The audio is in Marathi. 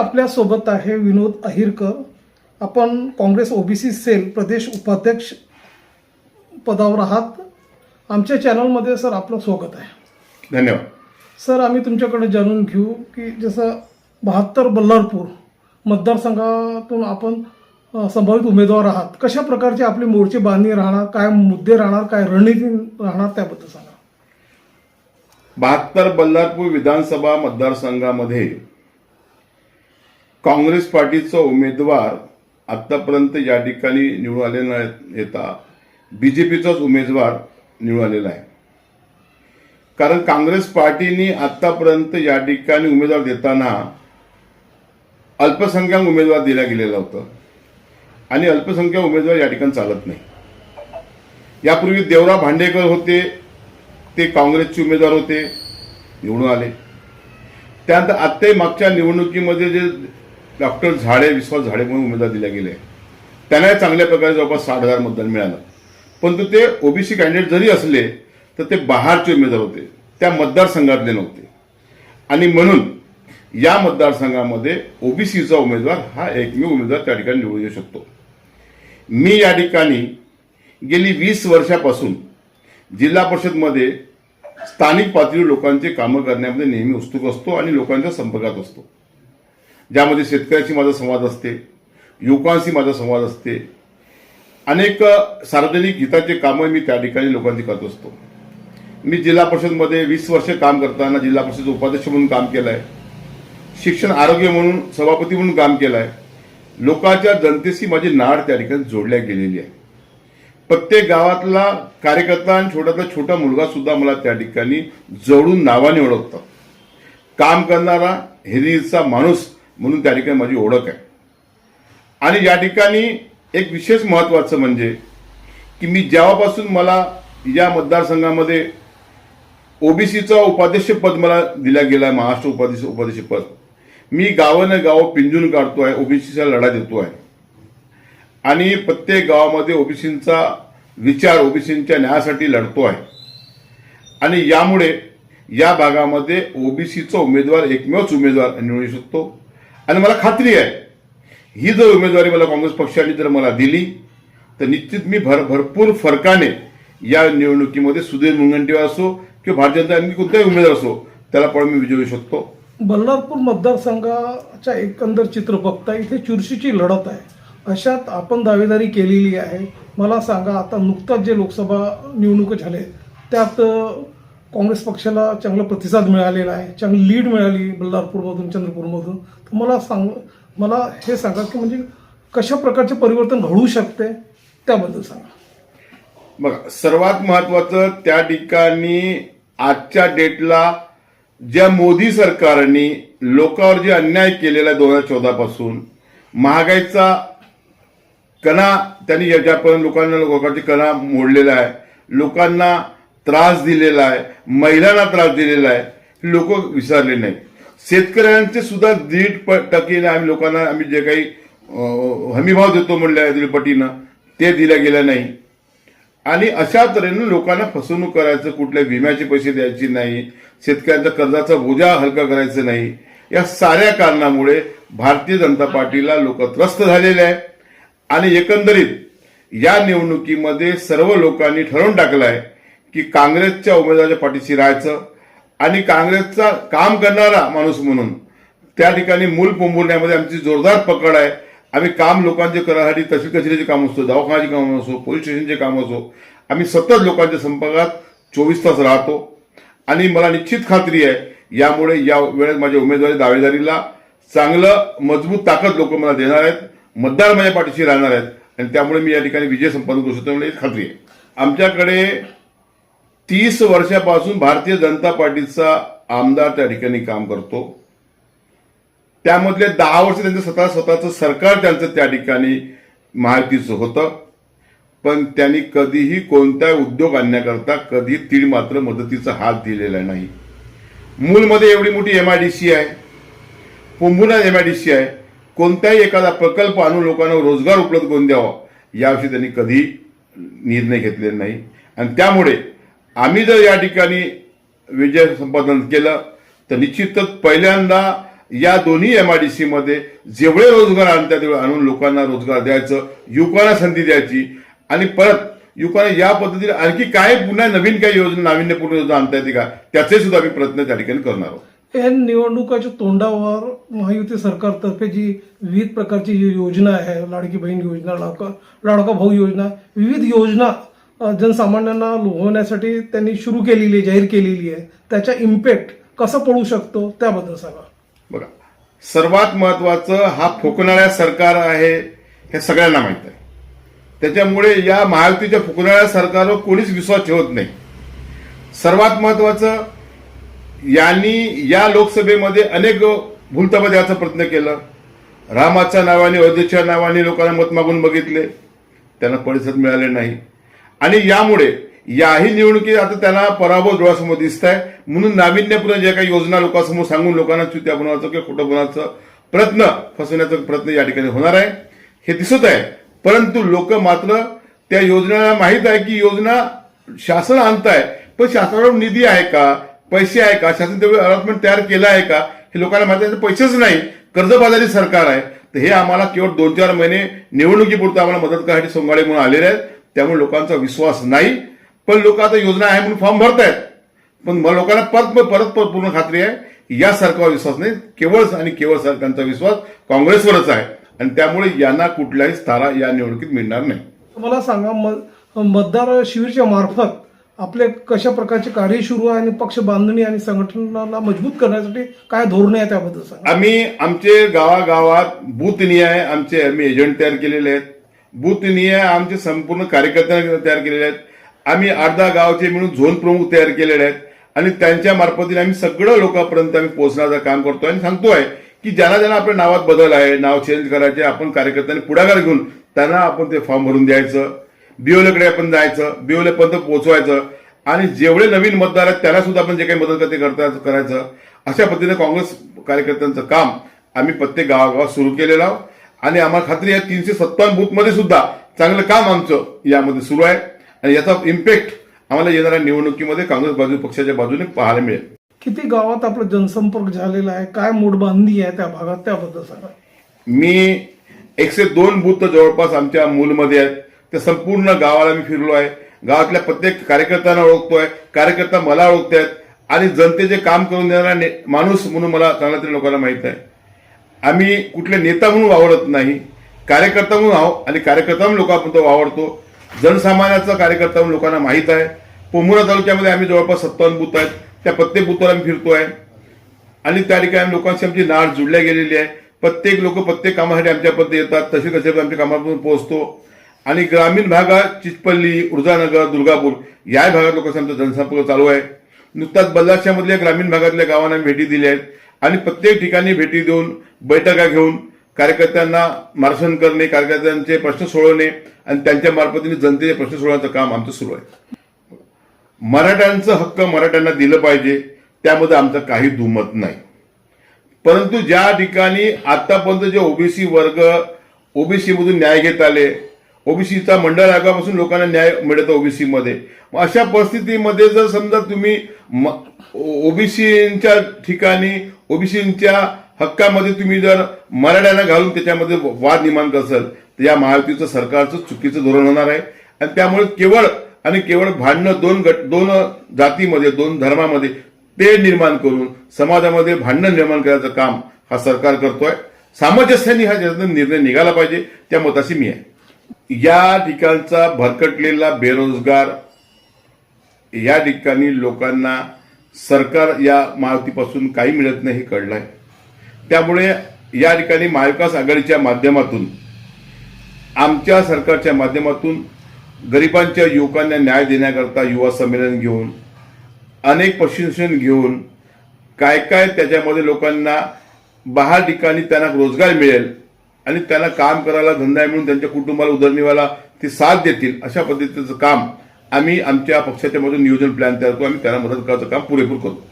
आपल्यासोबत आहे विनोद अहिरकर. आपण काँग्रेस ओबीसी सेल प्रदेश उपाध्यक्ष पदावर आहात. आमच्या चॅनलमध्ये सर आपलं स्वागत आहे. धन्यवाद. सर आम्ही तुमच्याकडे जाणून घेऊ की जसं बहात्तर बल्लारपूर मतदारसंघातून आपण संभावित उमेदवार आहात. कशा प्रकारची आपली मोर्चे बांधणी राहणार काय मुद्दे राहणार काय रणनीती राहणार त्याबद्दल सांगा. बहात्तर बल्लारपूर विधानसभा मतदारसंघामध्ये काँग्रेस पार्टीचा उमेदवार आतापर्यंत या ठिकाणी निवडून आलेला येता बी येता बीजेपीचाच उमेदवार निवडून आलेला आहे. कारण काँग्रेस पार्टीने आतापर्यंत या ठिकाणी उमेदवार देताना अल्पसंख्याक उमेदवार दिला गेलेला होता. आणि अल्पसंख्याक उमेदवार या ठिकाणी चालत नाही. यापूर्वी देवरा भांडेकर होते ते काँग्रेसचे उमेदवार होते निवडून आले. त्यानंतर आत्ताही मागच्या निवडणुकीमध्ये जे डॉक्टर झाडे विश्वास झाडे म्हणून उमेदवार दिल्या गेले. त्यांना चांगल्या प्रकारे जवळपास साठ हजार मतदान मिळालं. परंतु ते ओबीसी कॅन्डिडेट जरी असले तर ते बाहेरचे उमेदवार होते. त्या मतदारसंघातले नव्हते. आणि म्हणून या मतदारसंघामध्ये ओबीसीचा उमेदवार हा एकमेव उमेदवार त्या ठिकाणी निवडून येऊ शकतो. मी या ठिकाणी गेली वीस वर्षापासून जिल्हा परिषदमध्ये स्थानिक पातळीवर लोकांचे कामं करण्यामध्ये नेहमी उत्सुक असतो आणि लोकांच्या संपर्कात असतो. ज्यामध्ये शेतकऱ्याशी माझा संवाद असते युवकांशी माझा संवाद असते. अनेक सार्वजनिक हिताचे कामं मी त्या ठिकाणी लोकांची करत असतो. मी जिल्हा परिषदमध्ये वीस वर्ष काम करताना जिल्हा परिषद उपाध्यक्ष म्हणून काम केलं आहे शिक्षण आरोग्य म्हणून सभापती म्हणून काम केलं आहे लोकांच्या जनतेशी माझी नाड त्या ठिकाणी जोडल्या गेलेली आहे. प्रत्येक गावातला कार्यकर्ता आणि छोट्यातला छोटा मुलगा सुद्धा मला त्या ठिकाणी जवळून नावाने ओळखतात काम करणारा हिरीचा माणूस म्हणून त्या ठिकाणी माझी ओळख आहे. आणि या ठिकाणी एक विशेष महत्वाचं म्हणजे की मी जेव्हापासून मला या मतदारसंघामध्ये ओबीसीचं उपाध्यक्ष पद मला दिल्या गेलं आहे महाराष्ट्र उपाध्यक्ष उपाध्यक्ष पद मी गावानं गाव पिंजून काढतो आहे ओबीसीचा लढा देतो आहे. आणि प्रत्येक गावामध्ये ओबीसींचा विचार ओबीसींच्या न्यायासाठी लढतो आहे. आणि यामुळे या भागामध्ये ओबीसीचा उमेदवार एकमेवच उमेदवार निवडू शकतो. आणि मला खात्री आहे ही जर उमेदवारी मला काँग्रेस पक्षाने जर मला दिली तर निश्चित मी भर भरपूर फरकाने या निवडणुकीमध्ये सुधीर मुनगंटीवार असो किंवा भारतीय जनता पार्टी कोणताही उमेदवार असो त्याला पण मी विजयू शकतो. बल्लारपूर मतदारसंघाच्या एकंदर चित्र बघता इथे चुरशीची लढत आहे. अशात आपण दावेदारी केलेली आहे. मला सांगा आता नुकताच जे लोकसभा निवडणूक झाले त्यात काँग्रेस पक्षाला चांगला प्रतिसाद मिळालेला आहे चांगली लीड मिळाली बल्लारपूरमधून चंद्रपूरमधून. तर मला सांग मला हे सांगा की म्हणजे कशा प्रकारचे परिवर्तन घडू शकते त्याबद्दल सांगा. बघा सर्वात महत्वाचं त्या ठिकाणी आजच्या डेटला ज्या मोदी सरकारने लोकांवर जे अन्याय केलेला आहे दोन हजार चौदा पासून महागाईचा कणा त्यांनी ज्यापर्यंत लोकांना लोकांची कणा मोडलेला आहे. लोकांना त्रास दिलेला आहे महिलांना त्रास दिलेला आहे लोक विसरले नाही शेतकऱ्यांचे सुद्धा दीड प- टक्के आम्ही लोकांना आम्ही जे काही हमीभाव देतो म्हणल्या दीड पटीनं ते दिल्या गेलं नाही. आणि अशा तऱ्हेनं लोकांना फसवणूक करायचं कुठल्या विम्याचे पैसे द्यायचे नाही शेतकऱ्यांचा कर्जाचा बोजा हलका करायचं नाही. या साऱ्या कारणामुळे भारतीय जनता पार्टीला लोक त्रस्त झालेले आहे आणि एकंदरीत या निवडणुकीमध्ये सर्व लोकांनी ठरवून टाकलं आहे की काँग्रेसच्या उमेदवाराच्या पाठीशी राहायचं आणि काँग्रेसचा काम करणारा माणूस म्हणून. त्या ठिकाणी मूल पोंबवण्यामध्ये आमची जोरदार पकड आहे. आम्ही काम लोकांचे करण्यासाठी तहसील कचेरीचे काम असतो दवाखान्याचे काम असो पोलीस स्टेशनचे काम असो आम्ही सतत लोकांच्या संपर्कात चोवीस तास राहतो. आणि मला निश्चित खात्री आहे यामुळे या वेळेत माझ्या उमेदवारी दावेदारीला चांगलं मजबूत ताकद लोक मला देणार आहेत मतदार माझ्या पाठीशी राहणार आहेत. आणि त्यामुळे मी या ठिकाणी विजय संपादन करू शकतो म्हणजे खात्री आहे. आमच्याकडे तीस वर्षापासून भारतीय जनता पार्टीचा आमदार त्या ठिकाणी काम करतो. त्यामधले दहा वर्ष त्यांचं स्वतः स्वतःचं सरकार त्यांचं त्या ठिकाणी माहितीचं होतं. पण त्यांनी कधीही कोणताही उद्योग आणण्याकरता कधी तीळ मात्र मदतीचा हात दिलेला नाही. मूलमध्ये एवढी मोठी एम आय डी सी आहे. पुंबुन एम आय डी सी आहे. कोणताही एखादा प्रकल्प आणून लोकांना रोजगार उपलब्ध करून द्यावा याविषयी त्यांनी कधी निर्णय घेतलेला नाही. आणि त्यामुळे आम्ही जर या ठिकाणी विजय संपादन केलं तर निश्चितच पहिल्यांदा या दोन्ही एम आय डी मध्ये जेवढे रोजगार आणतात तेवढे आणून लोकांना रोजगार द्यायचं युवकांना संधी द्यायची. आणि परत युवकांना या पद्धतीने आणखी काय पुन्हा नवीन काही योजना नाविन्यपूर्ण योजना आणता येते का त्याचे सुद्धा आम्ही प्रयत्न त्या ठिकाणी करणार आहोत. या निवडणुकाच्या तोंडावर महायुती सरकारतर्फे जी विविध प्रकारची जी योजना आहे लाडकी बहीण योजना लाडका लाडका भाऊ योजना विविध योजना जनसामान्यांना लुभवण्यासाठी त्यांनी सुरू केलेली आहे जाहीर केलेली आहे. त्याचा इम्पॅक्ट कसा पडू शकतो त्याबद्दल सांगा. बघा सर्वात महत्वाचं हा फुकणाऱ्या सरकार आहे हे सगळ्यांना माहीत आहे. त्याच्यामुळे या महायुतीच्या फुकणाऱ्या सरकारवर कोणीच विश्वास ठेवत नाही. सर्वात महत्वाचं यांनी या लोकसभेमध्ये अनेक भूलताबा द्यायचा प्रयत्न केला. रामाच्या नावाने अयोध्येच्या नावाने लोकांना मत मागून बघितले. त्यांना परिसर मिळाले नाही. आणि यामुळे याही निवडणुकीत आता त्यांना पराभव डोळ्यासमोर दिसत आहे म्हणून नाविन्यपूर्ण ज्या काही योजना लोकांसमोर सांगून लोकांना चुत्या बनवायचं किंवा खोटं बनवायचं प्रयत्न फसवण्याचा प्रयत्न या ठिकाणी होणार आहे. हे दिसत आहे. परंतु लोक मात्र त्या योजनेला माहीत आहे की योजना शासन आणत आहे पण शासनाकडून निधी आहे का? पैसे आहे का? शासन त्यावेळी अलॉटमेंट तयार केलं आहे का? हे लोकांना माहिती आहे. पैसेच नाही. कर्जबाजारी सरकार आहे. तर हे आम्हाला केवळ दोन चार महिने निवडणुकीपुरतं आम्हाला मदत करण्यासाठी सोंगाडे म्हणून आलेले आहेत. त्यामुळे लोकांचा विश्वास नाही. पण लोक आता योजना आहे म्हणून फॉर्म भरतायत. पण लोकांना परत परत पूर्ण खात्री आहे. की या सरकारवर विश्वास नाही. केवळ आणि केवळ सरकारचा विश्वास काँग्रेसवरच आहे. आणि त्यामुळे यांना कुठल्याही स्थारा या निवडणुकीत मिळणार नाही. मला सांगा मतदार शिबिरच्या मार्फत आपले कशा प्रकारचे कार्य सुरू आहे आणि पक्ष बांधणी आणि संघटनाला मजबूत करण्यासाठी काय धोरणे आहे त्याबद्दल आम्ही आमचे गावागावात बूथ निहाय आमचे आम्ही एजंट तयार केलेले आहेत. बुथनिय आमचे संपूर्ण कार्यकर्त्यांना तयार केलेले आहेत. आम्ही आठ दहा मिळून झोन प्रमुख तयार केलेले आहेत. आणि त्यांच्या मार्फतीने आम्ही सगळं लोकांपर्यंत आम्ही पोहोचण्याचं काम करतोय. आणि सांगतोय की ज्यांना ज्यांना आपल्या नावात बदल आहे नाव चेंज करायचे आपण कार्यकर्त्यांनी पुढाकार घेऊन त्यांना आपण ते फॉर्म भरून द्यायचं. बिओलेकडे आपण जायचं बिओलेपर्यंत पोहोचवायचं. आणि जेवढे नवीन मतदार आहेत त्यांना सुद्धा आपण जे काही मदत करते करता करायचं. अशा पद्धतीने काँग्रेस कार्यकर्त्यांचं काम आम्ही प्रत्येक गावागावात सुरू केलेलं आहोत. आणि आम्हाला खात्री आहे तीनशे सत्तावन्न बूथमध्ये सुद्धा चांगलं काम आमचं यामध्ये सुरू आहे. आणि याचा इम्पॅक्ट आम्हाला येणाऱ्या निवडणुकीमध्ये काँग्रेस बाजू पक्षाच्या बाजूने पाहायला मिळेल. किती गावात आपला जनसंपर्क झालेला आहे? काय मोडबांधणी आहे त्या भागात? त्याबद्दल सांगा. मी एकशे दोन बूथ जवळपास आमच्या मूलमध्ये आहेत. त्या संपूर्ण गावाला मी फिरलो आहे. गावातल्या प्रत्येक कार्यकर्त्यांना ओळखतोय. कार्यकर्ता मला ओळखतायत. आणि जनतेचे काम करून देणारा माणूस म्हणून मला चांगल्या तरी लोकांना माहीत आहे. आम्ही कुठले नेता म्हणून वावरत नाही कार्यकर्ता म्हणून आहो आणि कार्यकर्ता म्हणून लोकांपर्यंत वावरतो. जनसामान्याचा कार्यकर्ता म्हणून लोकांना माहीत आहे. पोमुरा तालुक्यामध्ये आम्ही जवळपास सत्तावन्न बूथ आहेत. त्या प्रत्येक बूथवर आम्ही फिरतो आहे. आणि त्या ठिकाणी लोकांशी आमची नाळ जुळल्या गेलेली आहे. प्रत्येक लोक प्रत्येक कामासाठी आमच्यापर्यंत येतात. तसे तसे आमच्या कामापर्यंत पोहोचतो. आणि ग्रामीण भागात चिचपल्ली ऊर्जानगर दुर्गापूर या भागात लोकांचा आमचा जनसंपर्क चालू आहे. नुकताच बल्लाशामधल्या ग्रामीण भागातल्या गावांना आम्ही भेटी दिल्या आहेत. आणि प्रत्येक ठिकाणी भेटी देऊन बैठका घेऊन कार्यकर्त्यांना मार्गदर्शन करणे कार्यकर्त्यांचे प्रश्न सोडवणे आणि त्यांच्या मार्फतीने जनतेचे प्रश्न सोडवण्याचं काम आमचं सुरू आहे. मराठ्यांचं हक्क मराठ्यांना दिलं पाहिजे त्यामध्ये आमचं काही दुमत नाही. परंतु ज्या ठिकाणी आतापर्यंत जे ओबीसी वर्ग ओबीसी मधून न्याय घेत आले ओबीसीचा मंडळ आयोगापासून लोकांना न्याय मिळतो ओबीसी मध्ये मग अशा परिस्थितीमध्ये जर समजा तुम्ही ओबीसीच्या ठिकाणी ओबीसीच्या हक्कामध्ये तुम्ही जर मराठ्यांना घालून त्याच्यामध्ये वाद निर्माण करसाल तर या महायुतीचं सरकारचं चुकीचं धोरण होणार आहे. आणि त्यामुळे केवळ आणि केवळ भांडणं दोन गट दोन जातीमध्ये दोन धर्मामध्ये ते निर्माण करून समाजामध्ये भांडण निर्माण करायचं काम हा सरकार करतोय. सामंजस्याने हा निर्णय निघाला पाहिजे त्या मताशी मी आहे. या ठिकाणचा भरकटलेला बेरोजगार या ठिकाणी लोकांना सरकार या महायुतीपासून काही मिळत नाही हे कळलंय. त्यामुळे या ठिकाणी महाविकास आघाडीच्या माध्यमातून आमच्या सरकारच्या माध्यमातून गरिबांच्या युवकांना न्याय देण्याकरता युवा संमेलन घेऊन अनेक प्रशिक्षण घेऊन काय काय त्याच्यामध्ये लोकांना बाहेर ठिकाणी त्यांना रोजगार मिळेल आणि त्यांना काम करायला धंदा मिळून त्यांच्या कुटुंबाला उदरनिर्वाहाला ते साथ देतील अशा पद्धतीचं काम आम्ही आमच्या पक्षाच्या मधून नियोजन प्लॅन तयार करू आम्ही त्याला मदत करायचं काम पुरेपूर करतो